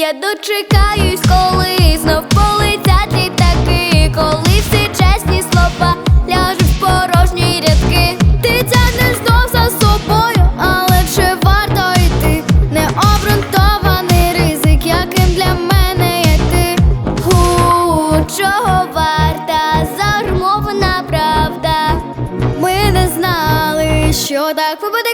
не дочекаюсь, коли знов полетять літаки, коли всі чесні слова ляжуть в порожні рядки. Ти тягнеш знов за собою, але чи варто йти? Необґрунтований ризик, яким для мене є ти. Гу, чого варта зармована правда? Ми не знали, що так випаде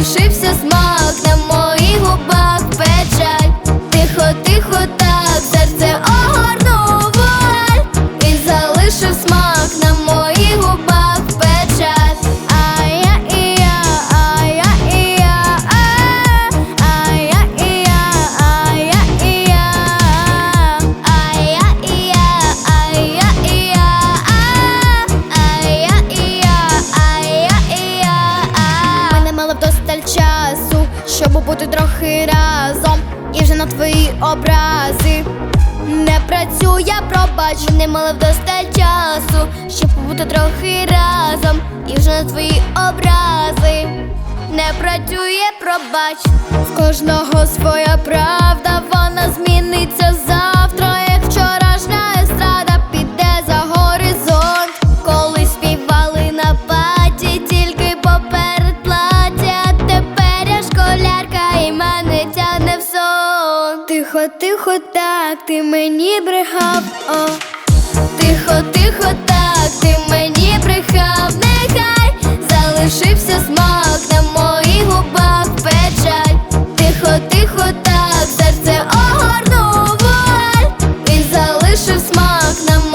залишився смак на моїх губах печаль. Тихо, тихо, так, серце огорнув Він залишив смак на щоб бути трохи разом, і вже на твої образи. Не працює, пробач, не мали вдосталь часу, щоб побути трохи разом, і вже на твої образи. Не працює, пробач, в кожного своя правда, вона зміниться Тихо, тихо, так ти мені брехав, о. Тихо, тихо, так ти мені брехав, нехай залишився смак на моїх губах печаль. Тихо, тихо, так серце огорнув вуаль Він залишив смак на моїх